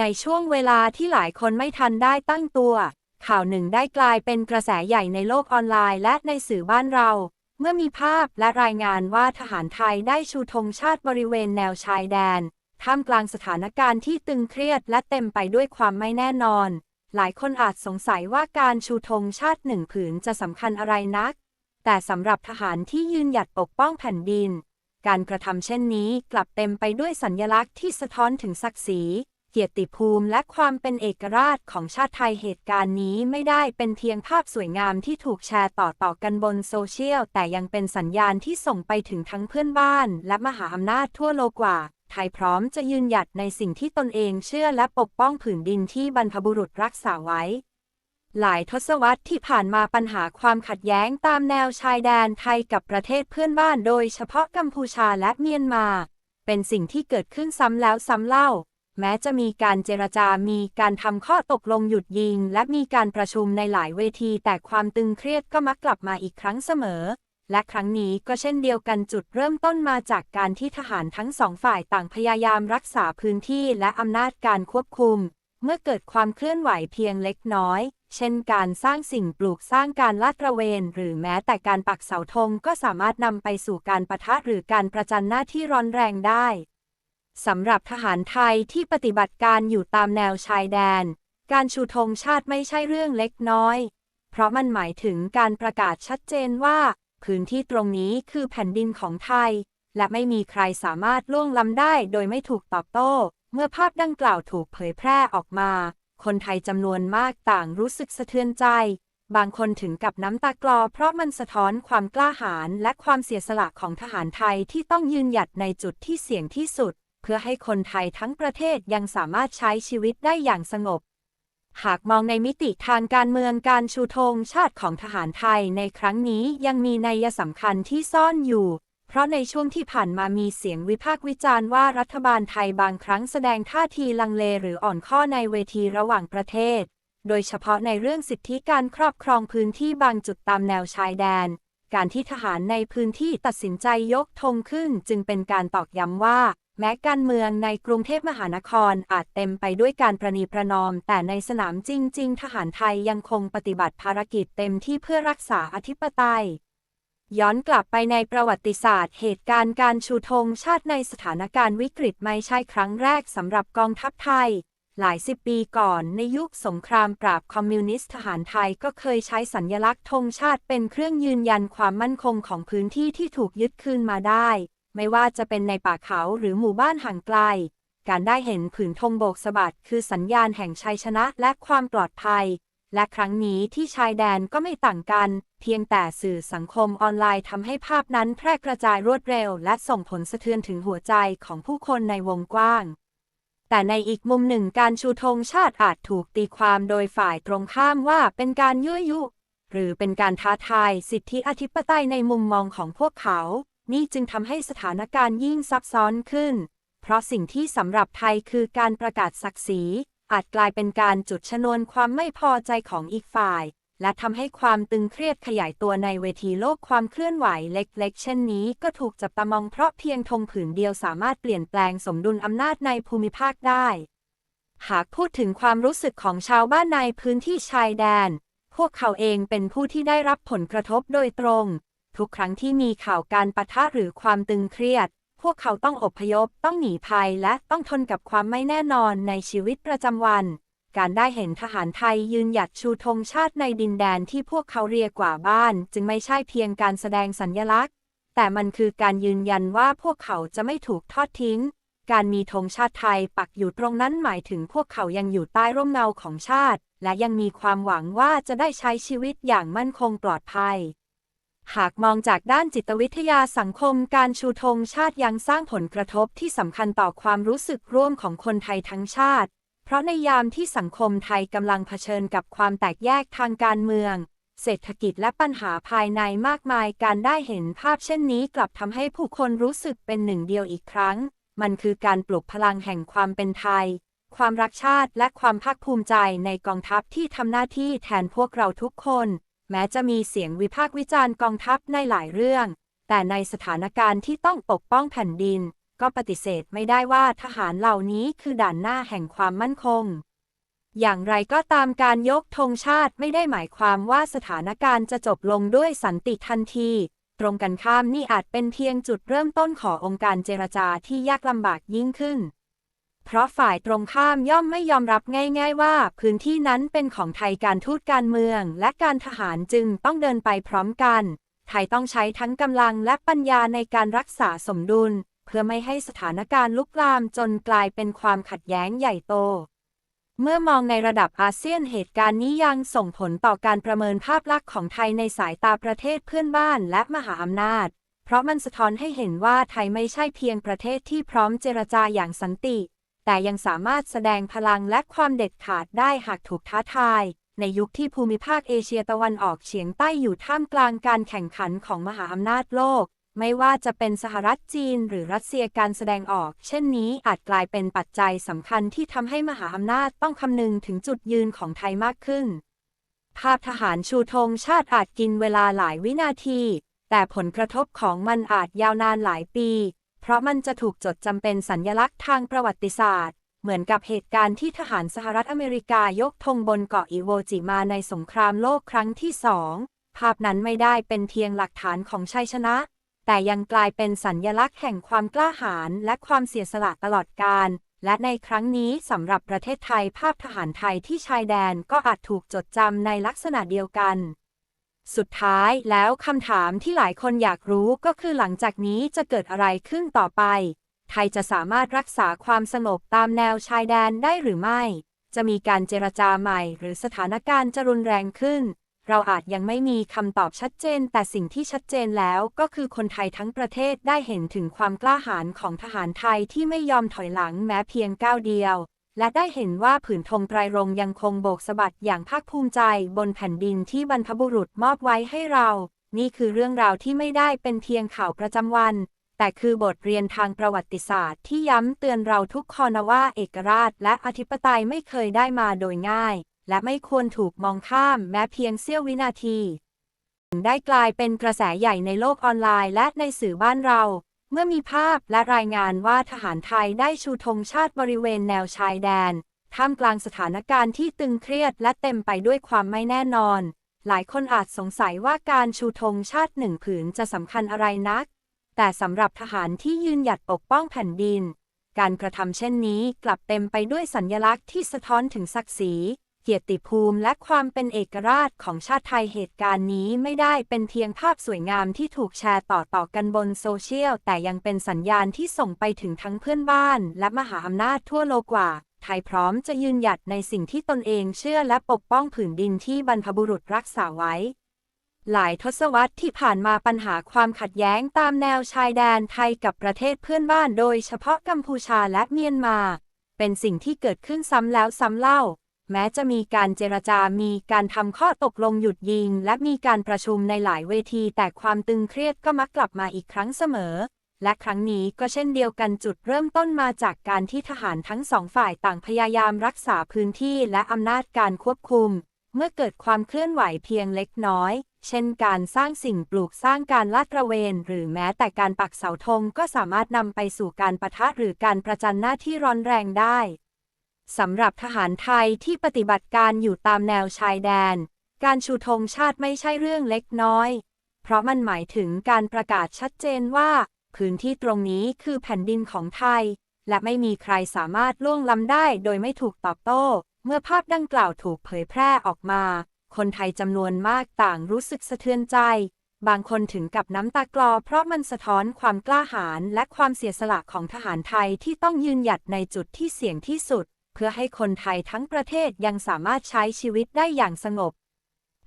ในช่วงเวลาที่หลายคนไม่ทันได้ตั้งตัว ข่าวหนึ่งได้กลายเป็นกระแสใหญ่ในโลกออนไลน์และในสื่อบ้านเรา เมื่อมีภาพและรายงานว่าทหารไทยได้ชูธงชาติบริเวณแนวชายแดน ท่ามกลางสถานการณ์ที่ตึงเครียดและเต็มไปด้วยความไม่แน่นอน หลายคนอาจสงสัยว่าการชูธงชาติหนึ่งผืนจะสำคัญอะไรนัก แต่สำหรับทหารที่ยืนหยัดปกป้องแผ่นดิน การกระทำเช่นนี้กลับเต็มไปด้วยสัญญลักษณ์ที่สะท้อนถึงศักดิ์ศรี เกียรติภูมิและความเป็นเอกราชของชาติไทยเหตุการณ์นี้ไม่ได้เป็นเพียงภาพสวยงามที่ถูกแชร์ต่อๆกันบนโซเชียล แต่ยังเป็นสัญญาณที่ส่งไปถึงทั้งเพื่อนบ้าน และมหาอำนาจทั่วโลกว่า ไทยพร้อมจะยืนหยัดในสิ่งที่ตนเองเชื่อและปกป้องผืนดินที่บรรพบุรุษรักษาไว้หลายทศวรรษที่ผ่านมาปัญหาความขัดแย้งตามแนวชายแดนไทยกับประเทศเพื่อนบ้านโดยเฉพาะกัมพูชาและเมียนมา เป็นสิ่งที่เกิดขึ้นซ้ำแล้วซ้ำเล่า แม้จะมีการเจรจา มีการทำข้อตกลงหยุดยิง และมีการประชุมในหลายเวที แต่ความตึงเครียดก็มักกลับมาอีกครั้งเสมอ และครั้งนี้ก็เช่นเดียวกันจุดเริ่มต้นมาจากการที่ทหารทั้งสองฝ่ายต่างพยายามรักษาพื้นที่และอำนาจการควบคุม เมื่อเกิดความเคลื่อนไหวเพียงเล็กน้อย เช่นการสร้างสิ่งปลูกสร้างการลาดตระเวน หรือแม้แต่การปักเสาธงก็สามารถนำไปสู่การประทะหรือการประจันหน้าที่ร้อนแรงได้ สำหรับทหารไทยที่ปฏิบัติการอยู่ตามแนวชายแดน การชูธงชาติไม่ใช่เรื่องเล็กน้อย เพราะมันหมายถึงการประกาศชัดเจนว่า พื้นที่ตรงนี้คือแผ่นดินของไทย และไม่มีใครสามารถล่วงล้ำได้โดยไม่ถูกตอบโต้ เมื่อภาพดังกล่าวถูกเผยแพร่ออกมา คนไทยจำนวนมากต่างรู้สึกสะเทือนใจ บางคนถึงกับน้ำตากลอ เพราะมันสะท้อนความกล้าหาญและความเสียสละของทหารไทยที่ต้องยืนหยัดในจุดที่เสี่ยงที่สุด เพื่อให้คนไทยทั้งประเทศยังสามารถใช้ชีวิตได้อย่างสงบ หากมองในมิติทางการเมืองการชูธงชาติของทหารไทยในครั้งนี้ยังมีนัยสำคัญที่ซ่อนอยู่ เพราะในช่วงที่ผ่านมามีเสียงวิพากษ์วิจารณ์ว่ารัฐบาลไทยบางครั้งแสดงท่าทีลังเลหรืออ่อนข้อในเวทีระหว่างประเทศ โดยเฉพาะในเรื่องสิทธิการครอบครองพื้นที่บางจุดตามแนวชายแดน การที่ทหารในพื้นที่ตัดสินใจยกธงขึ้นจึงเป็นการตอกย้ำว่า แม้การเมืองในกรุงเทพมหานครอาจเต็มไปด้วยการประนีประนอม แต่ในสนามจริง ๆ ทหารไทยยังคงปฏิบัติภารกิจเต็มที่เพื่อรักษาอธิปไตย ย้อนกลับไปในประวัติศาสตร์ เหตุการณ์การชูธงชาติในสถานการณ์วิกฤตไม่ใช่ครั้งแรกสำหรับกองทัพไทย หลายสิบปีก่อนในยุคสงครามปราบคอมมิวนิสต์ทหารไทยก็เคยใช้สัญญลักษณ์ธงชาติเป็นเครื่องยืนยันความมั่นคงของพื้นที่ที่ถูกยึดคืนมาได้ ไม่ว่าจะเป็นในป่าเขาหรือหมู่บ้านห่างไกล การได้เห็นผืนธงโบกสะบัดคือสัญญาณแห่งชัยชนะและความปลอดภัย และครั้งนี้ที่ชายแดนก็ไม่ต่างกัน เพียงแต่สื่อสังคมออนไลน์ทำให้ภาพนั้นแพร่กระจายรวดเร็ว และส่งผลสะเทือนถึงหัวใจของผู้คนในวงกว้าง แต่ในอีกมุมหนึ่งการชูธงชาติอาจถูกตีความโดยฝ่ายตรงข้ามว่าเป็นการยั่วยุหรือเป็นการท้าทายสิทธิอธิปไตยในมุมมองของพวกเขา นี่จึงทำให้สถานการณ์ยิ่งซับซ้อนขึ้น เพราะสิ่งที่สำหรับไทยคือการประกาศศักดิ์ศรีอาจกลายเป็นการจุดชนวนความไม่พอใจของอีกฝ่าย และทำให้ความตึงเครียดขยายตัวในเวทีโลกความเคลื่อนไหวเล็ก ๆ เช่นนี้ก็ถูกจับตามองเพราะเพียงธงผืนเดียวสามารถเปลี่ยนแปลงสมดุลอำนาจในภูมิภาคได้ หากพูดถึงความรู้สึกของชาวบ้านในพื้นที่ชายแดน พวกเขาเองเป็นผู้ที่ได้รับผลกระทบโดยตรง ทุกครั้งที่มีข่าวการปะทะหรือความตึงเครียด พวกเขาต้องอพยพ ต้องหนีภัย และต้องทนกับความไม่แน่นอนในชีวิตประจำวัน การได้เห็นทหารไทยยืนหยัดชูธงชาติในดินแดนที่พวกเขาเรียกว่าบ้าน จึงไม่ใช่เพียงการแสดงสัญญลักษณ์ แต่มันคือการยืนยันว่าพวกเขาจะไม่ถูกทอดทิ้ง การมีธงชาติไทยปักอยู่ตรงนั้นหมายถึงพวกเขายังอยู่ใต้ร่มเงาของชาติ และยังมีความหวังว่าจะได้ใช้ชีวิตอย่างมั่นคงปลอดภัย หากมองจากด้านจิตวิทยาสังคมการชูธงชาติยังสร้างผลกระทบที่สำคัญต่อความรู้สึกร่วมของคนไทยทั้งชาติ เพราะในยามที่สังคมไทยกำลังเผชิญกับความแตกแยกทางการเมือง เศรษฐกิจและปัญหาภายในมากมายการได้เห็นภาพเช่นนี้กลับทำให้ผู้คนรู้สึกเป็นหนึ่งเดียวอีกครั้ง มันคือการปลุกพลังแห่งความเป็นไทย ความรักชาติและความภาคภูมิใจในกองทัพที่ทำหน้าที่แทนพวกเราทุกคน แม้จะมีเสียงวิพากษ์วิจารณ์กองทัพในหลายเรื่อง แต่ในสถานการณ์ที่ต้องปกป้องแผ่นดิน ก็ปฏิเสธไม่ได้ว่าทหารเหล่านี้คือด่านหน้าแห่งความมั่นคง อย่างไรก็ตามการยกธงชาติไม่ได้หมายความว่าสถานการณ์จะจบลงด้วยสันติทันที ตรงกันข้ามนี่อาจเป็นเพียงจุดเริ่มต้นขององค์การเจรจาที่ยากลำบากยิ่งขึ้น เพราะฝ่ายตรงข้ามย่อมไม่ยอมรับง่าย ๆ ว่า พื้นที่นั้นเป็นของไทยการทูตการเมือง และการทหารจึงต้องเดินไปพร้อมกัน ไทยต้องใช้ทั้งกำลังและปัญญาในการรักษาสมดุล เพื่อไม่ให้สถานการณ์ลุกลามจนกลายเป็นความขัดแย้งใหญ่โต เมื่อมองในระดับอาเซียนเหตุการณ์นี้ยังส่งผลต่อการประเมินภาพลักษณ์ของไทยในสายตาประเทศเพื่อนบ้านและมหาอำนาจ เพราะมันสะท้อนให้เห็นว่าไทยไม่ใช่เพียงประเทศที่พร้อมเจรจาอย่างสันติ แต่ยังสามารถแสดงพลังและความเด็ดขาดได้หากถูกท้าทาย ในยุคที่ภูมิภาคเอเชียตะวันออกเฉียงใต้อยู่ท่ามกลางการแข่งขันของมหาอำนาจโลก ไม่ว่าจะเป็นสหรัฐจีนหรือรัสเซียการแสดงออก เช่นนี้อาจกลายเป็นปัจจัยสำคัญที่ทำให้มหาอำนาจต้องคำนึงถึงจุดยืนของไทยมากขึ้น ภาพทหารชูธงชาติอาจกินเวลาหลายวินาที แต่ผลกระทบของมันอาจยาวนานหลายปี เพราะมันจะถูกจดจำเป็นสัญญลักษณ์ทางประวัติศาสตร์ เหมือนกับเหตุการณ์ที่ทหารสหรัฐอเมริกายกธงบนเกาะอิโวจิมาในสงครามโลกครั้งที่สองภาพนั้นไม่ได้เป็นเพียงหลักฐานของชัยชนะ แต่ยังกลายเป็นสัญญลักษณ์แห่งความกล้าหาญและความเสียสละตลอดกาลและในครั้งนี้สำหรับประเทศไทยภาพทหารไทยที่ชายแดนก็อาจถูกจดจำในลักษณะเดียวกัน สุดท้ายแล้วคำถามที่หลายคนอยากรู้ก็คือหลังจากนี้จะเกิดอะไรขึ้นต่อไป ไทยจะสามารถรักษาความสงบตามแนวชายแดนได้หรือไม่ จะมีการเจรจาใหม่ หรือสถานการณ์จะรุนแรงขึ้น เราอาจยังไม่มีคำตอบชัดเจน แต่สิ่งที่ชัดเจนแล้วก็คือคนไทยทั้งประเทศได้เห็นถึงความกล้าหาญของทหารไทยที่ไม่ยอมถอยหลังแม้เพียงก้าวเดียว และได้เห็นว่าผืนธงไตรรงยังคงโบกสะบัดอย่างภาคภูมิใจบนแผ่นดินที่บรรพบุรุษมอบไว้ให้เรา นี่คือเรื่องราวที่ไม่ได้เป็นเพียงข่าวประจำวัน แต่คือบทเรียนทางประวัติศาสตร์ที่ย้ำเตือนเราทุกคนนว่าเอกราชและอธิปไตยไม่เคยได้มาโดยง่าย และไม่ควรถูกมองข้ามแม้เพียงเสี้ยววินาที ได้กลายเป็นกระแสใหญ่ในโลกออนไลน์และในสื่อบ้านเรา เมื่อมีภาพและรายงานว่าทหารไทยได้ชูธงชาติบริเวณแนวชายแดน ท่ามกลางสถานการณ์ที่ตึงเครียดและเต็มไปด้วยความไม่แน่นอน หลายคนอาจสงสัยว่าการชูธงชาติหนึ่งผืนจะสำคัญอะไรนัก แต่สำหรับทหารที่ยืนหยัดปกป้องแผ่นดิน การกระทำเช่นนี้กลับเต็มไปด้วยสัญญลักษณ์ที่สะท้อนถึงศักดิ์ศรี เกียรติภูมิและความเป็นเอกราชของชาติไทยเหตุการณ์นี้ไม่ได้เป็นเพียงภาพสวยงามที่ถูกแชร์ต่อๆกันบนโซเชียล แต่ยังเป็นสัญญาณที่ส่งไปถึงทั้งเพื่อนบ้าน และมหาอำนาจทั่วโลกว่า ไทยพร้อมจะยืนหยัดในสิ่งที่ตนเองเชื่อและปกป้องผืนดินที่บรรพบุรุษรักษาไว้ หลายทศวรรษที่ผ่านมาปัญหาความขัดแย้งตามแนวชายแดนไทยกับประเทศเพื่อนบ้าน โดยเฉพาะกัมพูชาและเมียนมา เป็นสิ่งที่เกิดขึ้นซ้ำแล้วซ้ำเล่า แม้จะมีการเจรจา มีการทำข้อตกลงหยุดยิง และมีการประชุมในหลายเวที แต่ความตึงเครียดก็มักกลับมาอีกครั้งเสมอ และครั้งนี้ก็เช่นเดียวกันจุดเริ่มต้นมาจากการที่ทหารทั้งสองฝ่ายต่างพยายามรักษาพื้นที่และอำนาจการควบคุม เมื่อเกิดความเคลื่อนไหวเพียงเล็กน้อย เช่นการสร้างสิ่งปลูกสร้างการลาดตระเวน หรือแม้แต่การปักเสาธงก็สามารถนำไปสู่การประทะหรือการประจันหน้าที่ร้อนแรงได้ สำหรับทหารไทยที่ปฏิบัติการอยู่ตามแนวชายแดน การชูธงชาติไม่ใช่เรื่องเล็กน้อย เพราะมันหมายถึงการประกาศชัดเจนว่า พื้นที่ตรงนี้คือแผ่นดินของไทย และไม่มีใครสามารถล่วงล้ำได้โดยไม่ถูกตอบโต้ เมื่อภาพดังกล่าวถูกเผยแพร่ออกมา คนไทยจำนวนมากต่างรู้สึกสะเทือนใจ บางคนถึงกับน้ำตากลอ เพราะมันสะท้อนความกล้าหาญและความเสียสละของทหารไทยที่ต้องยืนหยัดในจุดที่เสี่ยงที่สุด เพื่อให้คนไทยทั้งประเทศยังสามารถใช้ชีวิตได้อย่างสงบ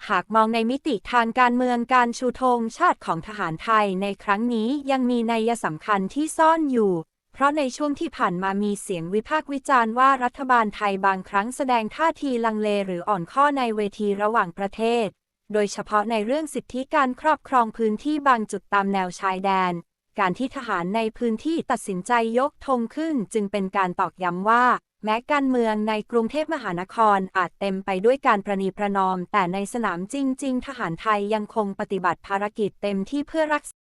หากมองในมิติทางการเมืองการชูธงชาติของทหารไทยในครั้งนี้ยังมีนัยสำคัญที่ซ่อนอยู่ เพราะในช่วงที่ผ่านมามีเสียงวิพากษ์วิจารณ์ว่ารัฐบาลไทยบางครั้งแสดงท่าทีลังเลหรืออ่อนข้อในเวทีระหว่างประเทศ โดยเฉพาะในเรื่องสิทธิการครอบครองพื้นที่บางจุดตามแนวชายแดน การที่ทหารในพื้นที่ตัดสินใจยกธงขึ้น จึงเป็นการตอกย้ำว่า แม้การเมืองในกรุงเทพมหานครอาจเต็มไปด้วยการประนีประนอม แต่ในสนามจริง ๆ ทหารไทยยังคงปฏิบัติภารกิจเต็มที่เพื่อรักษา